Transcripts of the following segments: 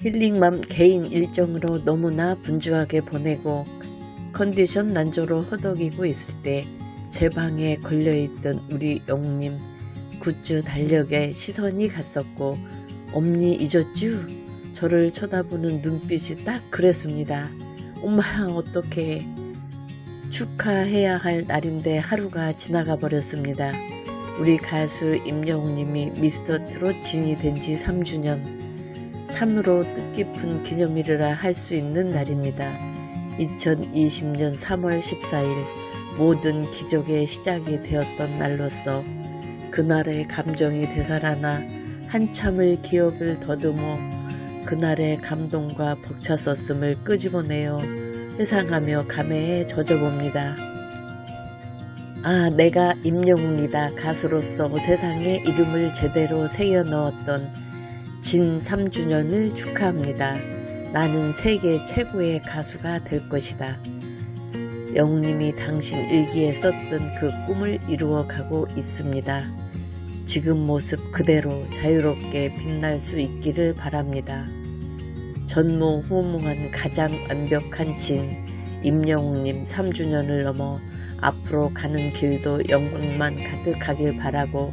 힐링맘 개인 일정으로 너무나 분주하게 보내고 컨디션 난조로 허덕이고 있을 때 제 방에 걸려있던 우리 영님 굿즈 달력에 시선이 갔었고 엄니 잊었쥬? 저를 쳐다보는 눈빛이 딱 그랬습니다. 엄마 어떡해 축하해야 할 날인데 하루가 지나가 버렸습니다. 우리 가수 임영웅님이 미스터 트롯 진이 된 지 3주년 참으로 뜻깊은 기념일이라 할 수 있는 날입니다. 2020년 3월 14일 모든 기적의 시작이 되었던 날로서 그날의 감정이 되살아나 한참을 기억을 더듬어 그날의 감동과 벅찼었음을 끄집어내어 회상하며 감회에 젖어봅니다. 아, 내가 임영웅이다. 가수로서 세상에 이름을 제대로 새겨 넣었던 진 3주년을 축하합니다. 나는 세계 최고의 가수가 될 것이다. 영웅님이 당신 일기에 썼던 그 꿈을 이루어가고 있습니다. 지금 모습 그대로 자유롭게 빛날 수 있기를 바랍니다. 전무후무한 가장 완벽한 진 임영웅님 3주년을 넘어 앞으로 가는 길도 영광만 가득하길 바라고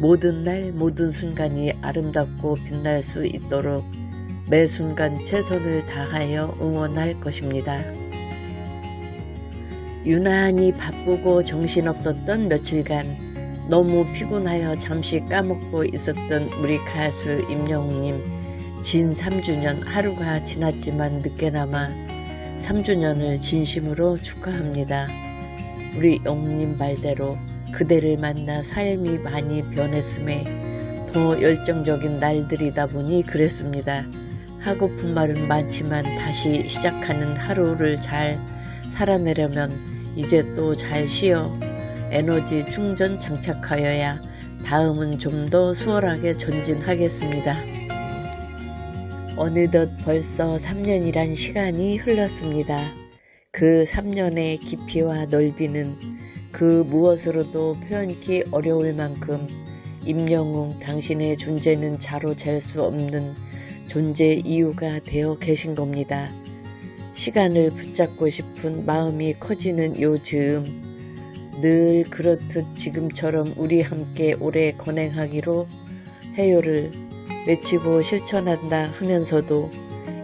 모든 날 모든 순간이 아름답고 빛날 수 있도록 매 순간 최선을 다하여 응원할 것입니다. 유난히 바쁘고 정신없었던 며칠간 너무 피곤하여 잠시 까먹고 있었던 우리 가수 임영웅님 진 3주년 하루가 지났지만 늦게나마 3주년을 진심으로 축하합니다. 우리 영웅님 말대로 그대를 만나 삶이 많이 변했음에 더 열정적인 날들이다 보니 그랬습니다. 하고픈 말은 많지만 다시 시작하는 하루를 잘 살아내려면 이제 또 잘 쉬어 에너지 충전 장착하여야 다음은 좀 더 수월하게 전진하겠습니다. 어느덧 벌써 3년이란 시간이 흘렀습니다. 그 3년의 깊이와 넓이는 그 무엇으로도 표현기 어려울 만큼 임영웅 당신의 존재는 자로 잴 수 없는 존재 이유가 되어 계신 겁니다. 시간을 붙잡고 싶은 마음이 커지는 요즘 늘 그렇듯 지금처럼 우리 함께 오래 건행하기로 해요를 외치고 실천한다 하면서도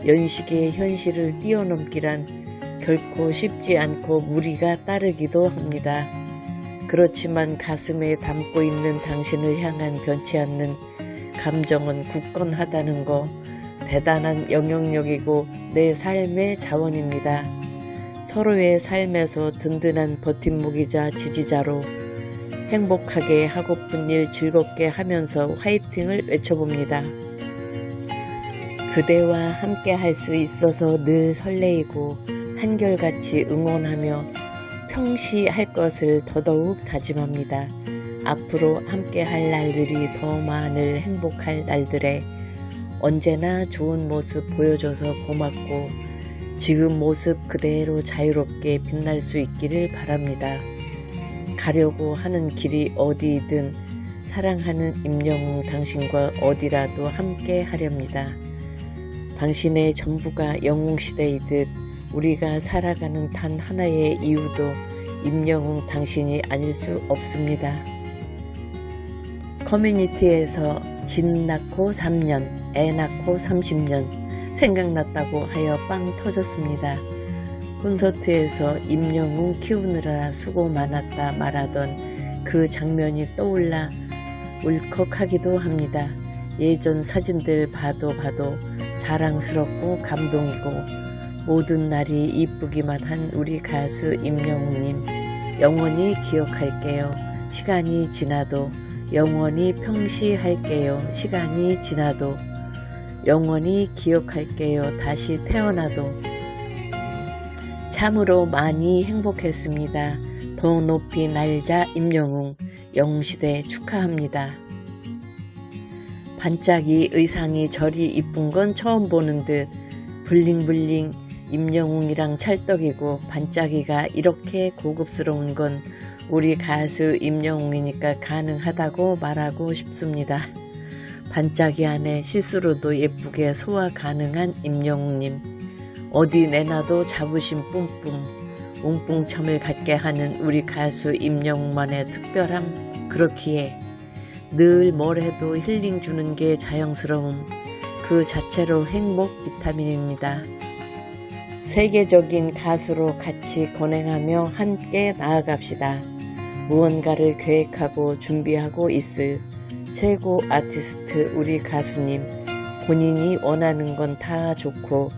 연식의 현실을 뛰어넘기란 결코 쉽지 않고 무리가 따르기도 합니다. 그렇지만 가슴에 담고 있는 당신을 향한 변치 않는 감정은 굳건하다는 거 대단한 영향력이고 내 삶의 자원입니다. 서로의 삶에서 든든한 버팀목이자 지지자로 행복하게 하고픈 일 즐겁게 하면서 화이팅을 외쳐봅니다. 그대와 함께 할 수 있어서 늘 설레이고 한결같이 응원하며 평시 할 것을 더더욱 다짐합니다. 앞으로 함께 할 날들이 더 많을 행복할 날들에 언제나 좋은 모습 보여줘서 고맙고 지금 모습 그대로 자유롭게 빛날 수 있기를 바랍니다. 가려고 하는 길이 어디이든 사랑하는 임영웅 당신과 어디라도 함께 하렵니다. 당신의 전부가 영웅시대이듯 우리가 살아가는 단 하나의 이유도 임영웅 당신이 아닐 수 없습니다. 커뮤니티에서 진 낳고 3년, 애 낳고 30년 생각났다고 하여 빵 터졌습니다. 콘서트에서 임영웅 키우느라 수고 많았다 말하던 그 장면이 떠올라 울컥하기도 합니다. 예전 사진들 봐도 봐도 자랑스럽고 감동이고 모든 날이 이쁘기만 한 우리 가수 임영웅님 영원히 기억할게요. 시간이 지나도 영원히 평시할게요. 시간이 지나도 영원히 기억할게요. 다시 태어나도 참으로 많이 행복했습니다. 더 높이 날자 임영웅 영시대 축하합니다. 반짝이 의상이 저리 이쁜 건 처음 보는 듯 블링블링 임영웅이랑 찰떡이고 반짝이가 이렇게 고급스러운 건 우리 가수 임영웅이니까 가능하다고 말하고 싶습니다. 반짝이 안에 시스루도 예쁘게 소화 가능한 임영웅님. 어디 내놔도 자부심 뿜뿜. 웅뿡참을 갖게 하는 우리 가수 임영웅만의 특별함. 그렇기에 늘 뭘 해도 힐링 주는 게 자연스러움. 그 자체로 행복 비타민입니다. 세계적인 가수로 같이 건행하며 함께 나아갑시다. 무언가를 계획하고 준비하고 있을 최고 아티스트 우리 가수님. 본인이 원하는 건 다 좋고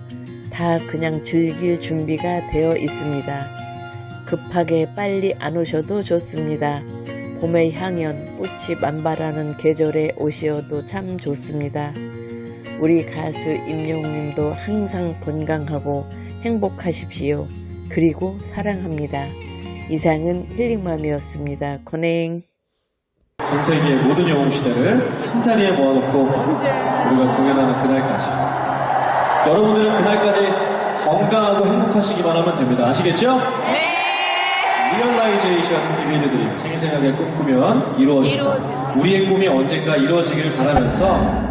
다 그냥 즐길 준비가 되어 있습니다. 급하게 빨리 안 오셔도 좋습니다. 봄의 향연, 꽃이 만발하는 계절에 오시어도 참 좋습니다. 우리 가수 임영웅님도 항상 건강하고 행복하십시오. 그리고 사랑합니다. 이상은 힐링맘이었습니다. 건행. 전 세계의 모든 영웅 시대를 한 자리에 모아놓고 우리가 공연하는 그날까지. 여러분들은 그날까지 건강하고 행복하시기만 하면 됩니다. 아시겠죠? 네. 리얼라이제이션 디비드드림 생생하게 꿈꾸면 이루어진다. 이루어진다. 우리의 꿈이 언젠가 이루어지기를 바라면서